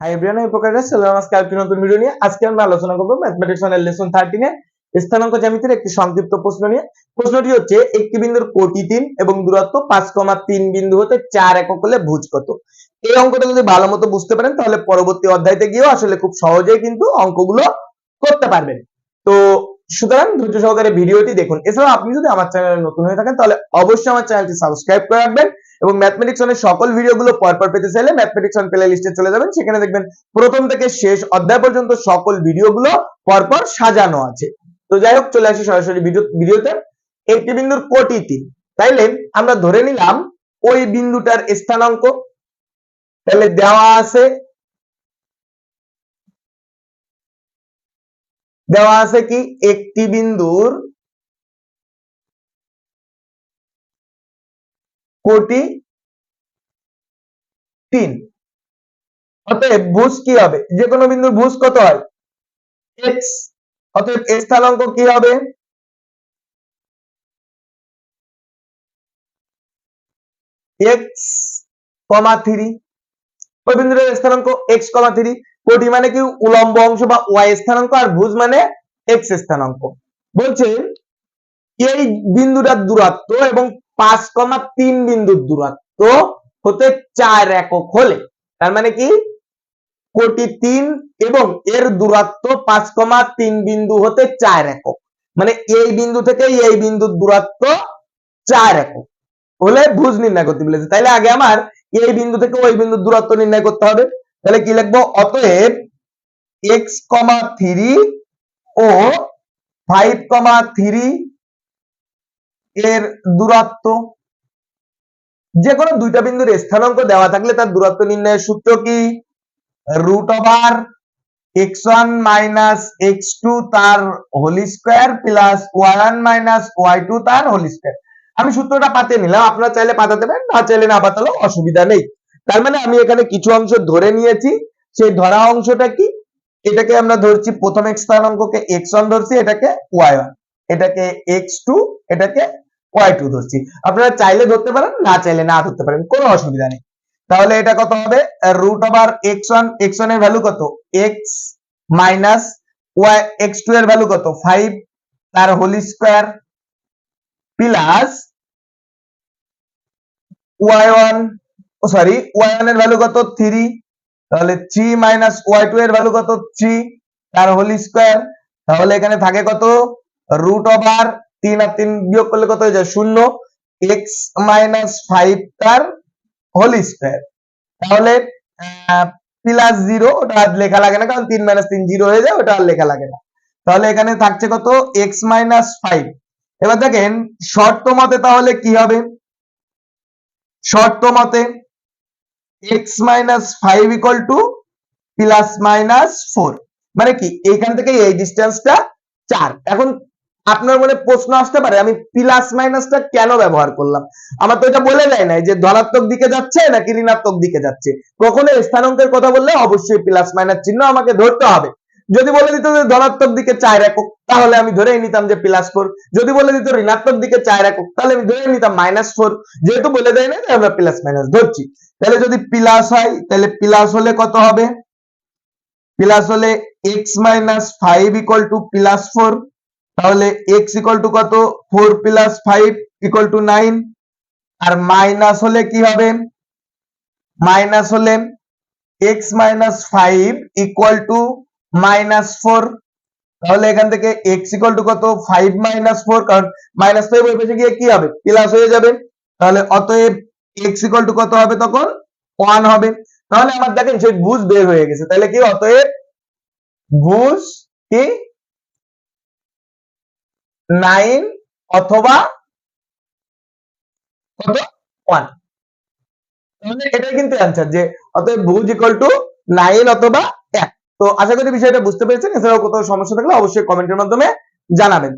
Hi everyone এই প্রকারে চলে আজকে নতুন ভিডিও নিয়ে আজকে আমরা আলোচনা করব ম্যাথমেটিক্স এর লেসন 13 এ স্থানাঙ্ক জ্যামিতির একটি সংক্ষিপ্ত প্রশ্ন নিয়ে। প্রশ্নটি হচ্ছে একটি বিন্দুর কোটি 3 এবং দূরত্ব 5,3 বিন্দু হতে 4 একক হলে ভুজ কত? এই অঙ্কটা যদি ভালো মতো বুঝতে পারেন তাহলে পরবর্তী অধ্যায়তে গিয়েও আসলে খুব সহজেই কিন্তু অঙ্কগুলো করতে পারবেন। তো সুতরাং ধৈর্য সহকারে ভিডিওটি দেখুন। এছাড়াও আপনি যদি আমার চ্যানেলে নতুন হয়ে থাকেন তাহলে অবশ্যই আমার চ্যানেলটি সাবস্ক্রাইব করে রাখবেন এবং ম্যাথমেটিক্স অনের সকল ভিডিওগুলো পরপর পেতে চাইলে ম্যাথমেটিক্স অন প্লে লিস্টে চলে যাবেন। সেখানে দেখবেন প্রথম থেকে শেষ অধ্যায় পর্যন্ত সকল ভিডিওগুলো পরপর সাজানো আছে। তো যাই হোক, চলে আসি সরাসরি ভিডিওতে একটি বিন্দুর কোটি তিন। তাইলে আমরা ধরে নিলাম ওই বিন্দুটার স্থানাঙ্ক। তাহলে দেওয়া আছে দেওয়া আছে কি? একটি বিন্দুর কোটি তিন। অতএব ভুজ কি হবে? যে কোনো বিন্দুর ভুজ কত হয়? এক্স অতএব স্থানাঙ্ক কি হবে? Comma three. Comma three. কোটি মানে কি? উলম্ব অংশ বা ওয়াই আর মানে এই বিন্দুটার দূরত্ব এবং পাঁচ কমা তিন বিন্দুর দূরত্ব হতে চার একক হলে। তার মানে কি? কোটি তিন এবং এর দূরত্ব পাঁচ কমা তিন বিন্দু হতে চার একক। মানে এই বিন্দু থেকে এই বিন্দুর দূরত্ব চার একক। হলে ভুজ নির্ণয় করতে বলেছে। তাইলে আগে আমার এই বিন্দু থেকে ওই বিন্দুর দূরত্ব নির্ণয় করতে হবে। তাহলে কি লিখব? অতএব এক্স কমা থ্রি ও ফাইভ কমা থ্রি এর দূরত্ব। যে কোনো দুইটা বিন্দুর স্থানাঙ্ক দেওয়া থাকলে তার দূরত্ব নির্ণয়ের সূত্র কি? Root over x one minus x two তার whole square plus one minus y two তার হোল স্কোয়ার আমি সূত্রটা পাতে নিলাম, আপনারা চাইলে পাতাতে পারেন, না চাইলে না পাতালেও অসুবিধা নেই। তার মানে আমি এখানে কিছু অংশ ধরে নিয়েছি, সেই ধরা অংশটা কি? এটাকে আমরা ধরছি, প্রথম এক স্থানাঙ্ককে এক্স ওয়ান ধরছি, এটাকে ওয়াই ওয়ান এটাকে এক্স টু এটাকে ওয়াই টু ধরছি। আপনারা চাইলে ধরতে পারেন, না চাইলে না ধরতে পারেন, কোনো অসুবিধা নেই। তাহলে এটা কত হবে? Root over x one x ওয়ানের ভ্যালু কত? X minus y x two এর ভ্যালু কত? ফাইভ তার whole square plus y one sorry y ওয়ানের ভ্যালু কত? থ্রি তাহলে থ্রি মাইনাস ওয়াই টু এর ভ্যালু কত? থ্রি তার হোল স্কোয়ার তাহলে এখানে থাকে কত? রুট ওভার তিন আর তিন বিয়োগ করলে কত হয়ে যায়? শূন্য। এক্স মাইনাস ফাইভ তার হোল স্কোয়ার তাহলে প্লাস জিরো ওটা আর লেখা লাগে না, কারণ তিন মাইনাস তিন জিরো হয়ে যায়, ওটা আর লেখা লাগে না। তাহলে এখানে থাকছে কত? এক্স মাইনাস ফাইভ এবার দেখেন, শর্ত মতে তাহলে কি হবে? শর্ত মতে x minus five equal to plus minus four মানে কি? এইখান থেকে এই ডিস্টেন্সটা চার। এখন আপনার মনে প্রশ্ন আসতে পারে, আমি প্লাস মাইনাসটা কেন ব্যবহার করলাম? আমার তো এটা বলে দেয় নাই যে ধনাত্মক দিকে যাচ্ছে নাকি ঋণাত্মক দিকে যাচ্ছে। কখনো স্থানাঙ্কের কথা বললে অবশ্যই প্লাস মাইনাস চিহ্ন আমাকে ধরতে হবে। যদি বলে দিত যে ধনাত্মক দিকে চার একক, তাহলে আমি ধরেই নিতাম যে প্লাস ফোর যদি বলে দিত ঋণাত্মক দিকে চার একক, তাহলে আমি ধরে নিতাম মাইনাস ফোর যেহেতু বলে দেয় না আমরা প্লাস মাইনাস ধরছি। তাহলে যদি প্লাস হয়, তাহলে প্লাস হলে কত হবে? প্লাস হলে x minus five equal to plus four তাহলে এক্স ইকুয়াল টু কত? Four plus five equal to nine R minus হলে কি হবে? মাইনাস হলে x minus five equal to minus four তাহলে এখান থেকে এক্স ইকুয়াল টু কত? ফাইভ মাইনাস ফোর কারণ মাইনাস ফাইভ ওই পাশে গিয়ে কি হবে? প্লাস হয়ে যাবে। তাহলে অতএব এক্স ইকুয়াল টু কত হবে তখন? ওয়ান হবে। তাহলে আমার দেখেন সেই ভুজ বের হয়ে গেছে। তাহলে কি? অতএব ভুজ কি? নাইন অথবা ওয়ান। এটাই কিন্তু অ্যান্সার যে অতএব ভুজ ইকুয়াল টু নাইন অথবা এক। তো আশা করি বিষয়টা বুঝতে পেরেছেন। এছাড়াও কোথাও সমস্যা থাকলে অবশ্যই কমেন্টের মাধ্যমে জানাবেন।